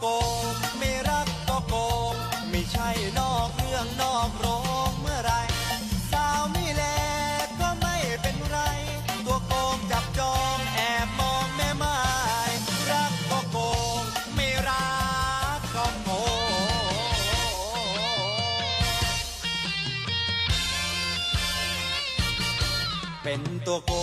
โกงไม่รักก็โกง ไม่ใช่นอกเรื่องนอกโรงเมื่อไรสาวไม่แลก็ไม่เป็นไร ตัวโกงจับจองแอบมองแม่ไม้รักก็โกงไม่รักก็โกงเป็นตัวโกง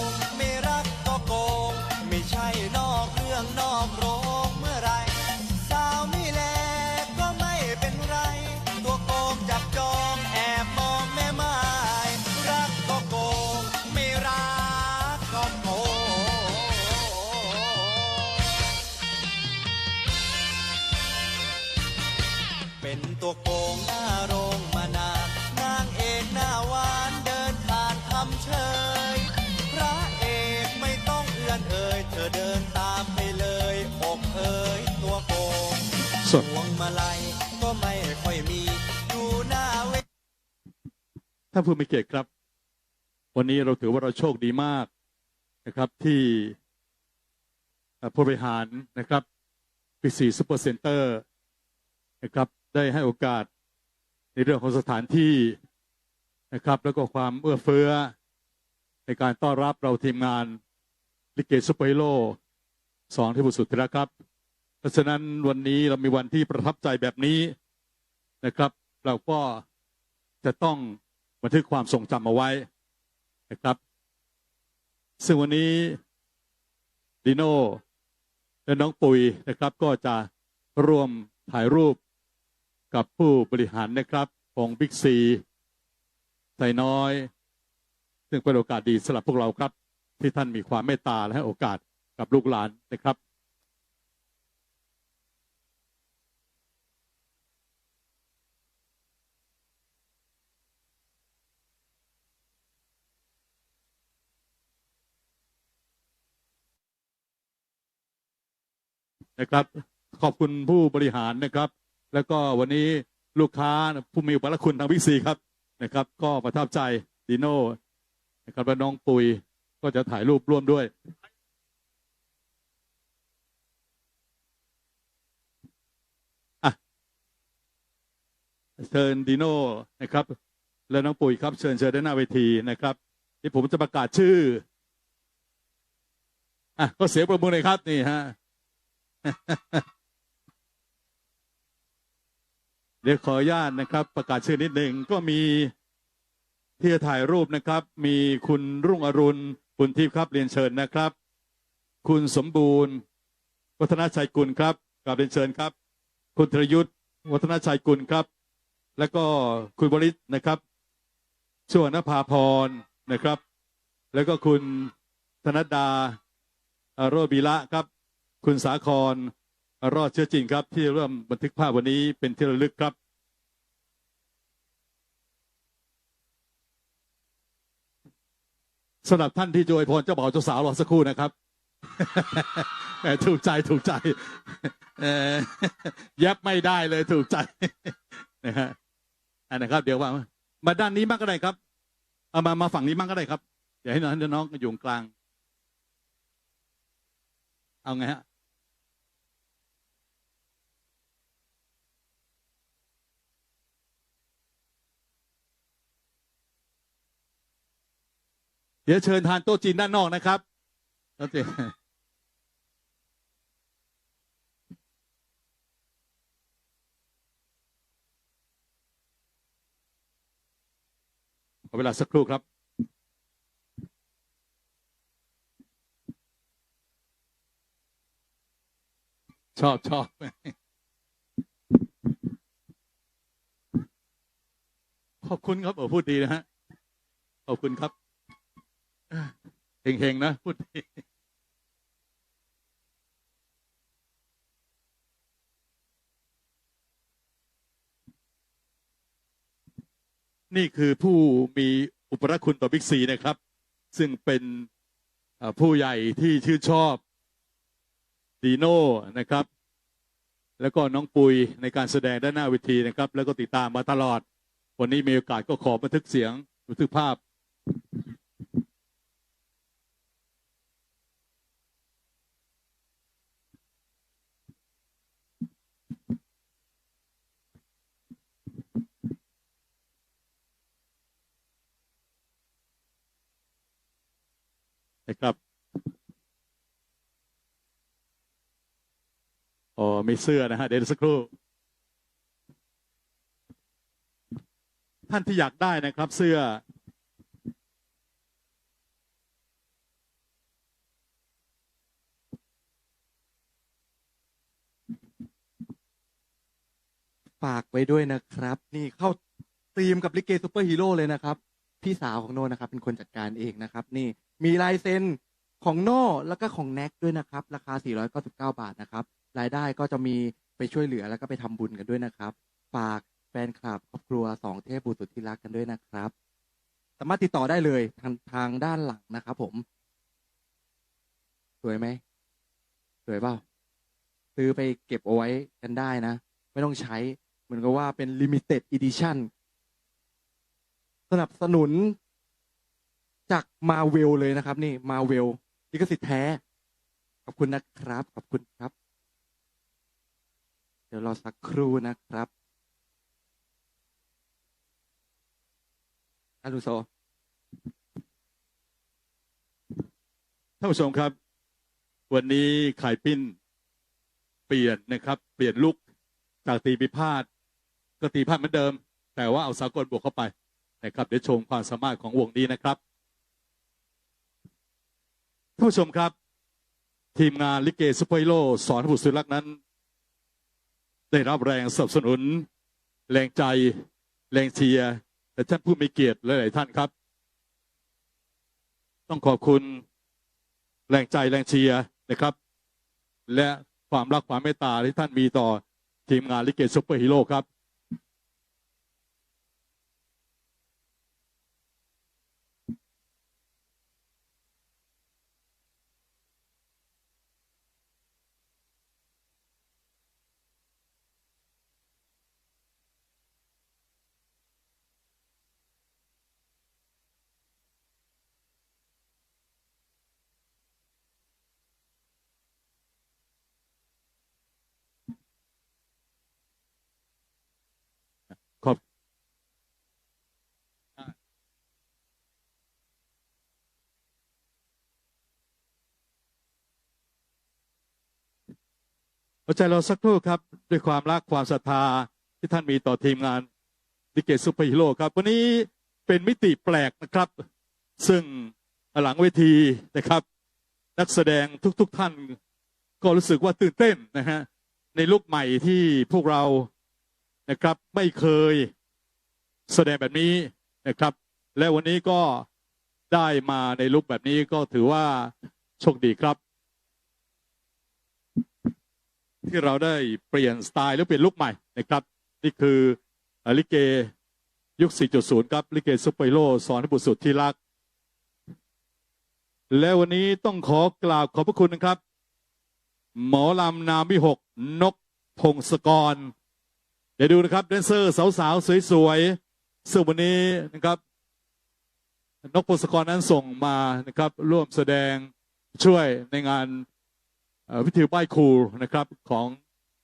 ง ไม่รักก็โกง ไม่ใช่นอกเรื่องนอกโรงเมื่อไร สาวไม่แลก็ไม่เป็นไร ตัวโกงจับจองแอบมองแม่ไม้รักก็โกง ไม่รักก็โกง เป็นตัวโกงหน้าโร ท่านผู้มีเกียรติครับ วันนี้เราถือว่าเราโชคดีมากนะครับที่ผู้บริหารนะครับปีสีซูเปอร์เซ็นเตอร์นะครับได้ให้โอกาสในเรื่องของสถานที่นะครับแล้วก็ความเอื้อเฟื้อ ในการต้อนรับเราทีมงานลิเกซูเปอร์ฮีโร่สองที่บุสุดที่รักครับ เพราะฉะนั้นวันนี้เรามีวันที่ประทับใจแบบนี้นะครับ เราก็จะต้อง บันทึกความทรงจำเอาไว้นะครับ ซึ่งวันนี้ดิโน่และน้องปุยนะครับ ก็จะร่วมถ่ายรูปกับผู้บริหารนะครับของบิ๊กซีไซน้อย ซึ่งเป็นโอกาสดีสำหรับพวกเราครับ ที่ท่านมีความเมตตาและให้โอกาสกับลูกหลานนะครับ นะครับ ขอบคุณผู้บริหารนะครับ แล้วก็วันนี้ลูกค้าผู้มีอุปการคุณทางบิ๊กซีครับนะครับ ก็ประทับใจดีโน่นะครับและน้องปุยก็จะถ่ายรูปร่วมด้วยอะเชิญดีโน่นะครับ และน้องปุยครับ เชิญเชิญด้านหน้าเวทีนะครับที่ผมจะประกาศชื่ออะก็เสียงประมือเลยครับนี่ฮะ เดี๋ยวขออนุญาตนะครับ ประกาศชื่อนิดหนึ่งก็มีที่จะถ่ายรูปนะครับ มีคุณรุ่งอรุณบุญทิพย์ครับเรียนเชิญนะครับ คุณสมบูรณ์ วัฒนชัยกุลครับกราบเรียนเชิญครับ คุณธรยุทธ์วัฒนชัยกุลครับ แล้วก็คุณบริษนะครับช่วนภาพรนะครับ แล้วก็คุณธนดาโรบีละครับ คุณสาครรอดเชื้อจริงครับ ที่ร่วมบันทึกภาพวันนี้เป็นที่ระลึกครับสำหรับท่านที่จะอวยพรเจ้าบ่าวเจ้าสาวรอสักครู่นะครับแหมถูกใจถูกใจเออแยบไม่ได้เลยถูกใจนะฮะอันนะครับ เดี๋ยวว่ามาด้านนี้บ้างก็ได้ครับ เอามามาฝั่งนี้บ้างก็ได้ครับเดี๋ยวให้น้องน้องอยู่กลาง เอาไงฮะเดี๋ยวเชิญทานโต๊ะจีนด้านนอกนะครับโต๊ะจีนขอเวลาสักครู่ครับ ชอบชอบขอบคุณครับโอ้พูดดีนะฮะขอบคุณครับเฮงๆนะพูดดีนี่คือผู้มีอุปรคุณต่อบิ๊กซีนะครับ ซึ่งเป็นผู้ใหญ่ที่ชื่นชอบ ดีโน่นะครับ แล้วก็น้องปุยในการแสดงด้านหน้าเวทีนะครับ แล้วก็ติดตามมาตลอด วันนี้มีโอกาสก็ขอบันทึกเสียงบันทึกภาพนะครับ อ๋อมีเสื้อนะฮะเดี๋ยวสักครู่ ท่านที่อยากได้นะครับ เสื้อ ฝากไว้ด้วยนะครับ นี่เข้าธีมกับลิเกซูเปอร์ฮีโร่เลยนะครับ พี่สาวของโน่นะครับ เป็นคนจัดการเองนะครับ นี่มีลายเซ็นของโน่แล้วก็ของแน็กด้วยนะครับ ราคา 499 บาทนะครับ รายได้ก็จะมีไปช่วยเหลือแล้วก็ไปทำบุญกันด้วยนะครับ ฝากแฟนคลับครอบครัวสองเทพบุตรสุดที่รักกันด้วยนะครับ สามารถติดต่อได้เลยทางทางด้านหลังนะครับผม สวยไหมสวยเปล่าซื้อไปเก็บเอาไว้กันได้นะ ไม่ต้องใช้ เหมือนกับว่าเป็น limited edition สนับสนุนจากมาเวลเลยนะครับ นี่มาเวลลิขสิทธิ์แท้ ขอบคุณนะครับ ขอบคุณครับ เดี๋ยวรอสักครู่นะครับอาลุโซท่านผู้ชมครับ วันนี้ขายปิ้น เปลี่ยนนะครับ เปลี่ยนลุกจากตีพิพาทก็ตีพาทเหมือนเดิม แต่ว่าเอาสากลบวกเข้าไปนะครับเดี๋ยวชมความสามารถของวงนี้นะครับท่านผู้ชมครับ ทีมงานลิเกซุปเปอร์โร่สอนบุตรสุรักนั้น ได้รับแรงสนับสนุน แรงใจ แรงเชียร์และท่านผู้มีเกียรติหลาย ๆ ท่านครับ ต้องขอบคุณแรงใจแรงเชียร์นะครับ และความรักความเมตตาที่ท่านมีต่อทีมงานลิเกซุปเปอร์ฮีโร่ครับขอบ ใจเราสักครู่ครับ ด้วยความรักความศรัทธาที่ท่านมีต่อทีมงานลิเกซุปเปอร์ฮีโร่ครับ วันนี้เป็นมิติแปลกนะครับ ซึ่งหลังเวทีนะครับ นักแสดงทุก ๆทท่าน ก็รู้สึกว่าตื่นเต้นนะฮะในลุคใหม่ที่พวกเรานะครับไม่เคยแสดงแบบนี้นะครับ และวันนี้ก็ได้มาในลุคแบบนี้ก็ถือว่าโชคดีครับ ที่เราได้เปลี่ยนสไตล์หรือเปลี่ยนลุคใหม่นะครับ นี่คือลิเกยุค 4.0 ครับ ลิเกซุปเปอร์โร่สอนบุตรสุดที่รัก และวันนี้ต้องขอกราบขอบพระคุณนะครับ หมอลำนามวิหกนกพงศกร เดี๋ยวดูนะครับแดนเซอร์สาวๆ สวยๆซึ่งวันนี้นะครับนกพงศกรนั้นส่งมานะครับ ร่วมแสดงช่วยในงาน เอ่อพิธีไหว้ครูนะครับของ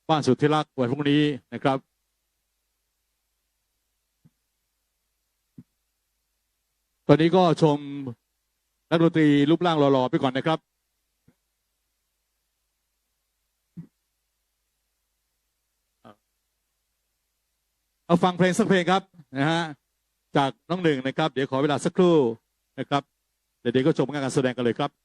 บ้านสุทธิรักษ์วันพรุ่งนี้นะครับ ตอนนี้ก็ชมนักดนตรีรูปร่างหล่อๆไปก่อนนะครับเอาฟังเพลงสักเพลงครับนะฮะจากน้องหนึ่งนะครับ เดี๋ยวขอเวลาสักครู่นะครับ เดี๋ยวก็ชมงานการแสดงกันเลยครับ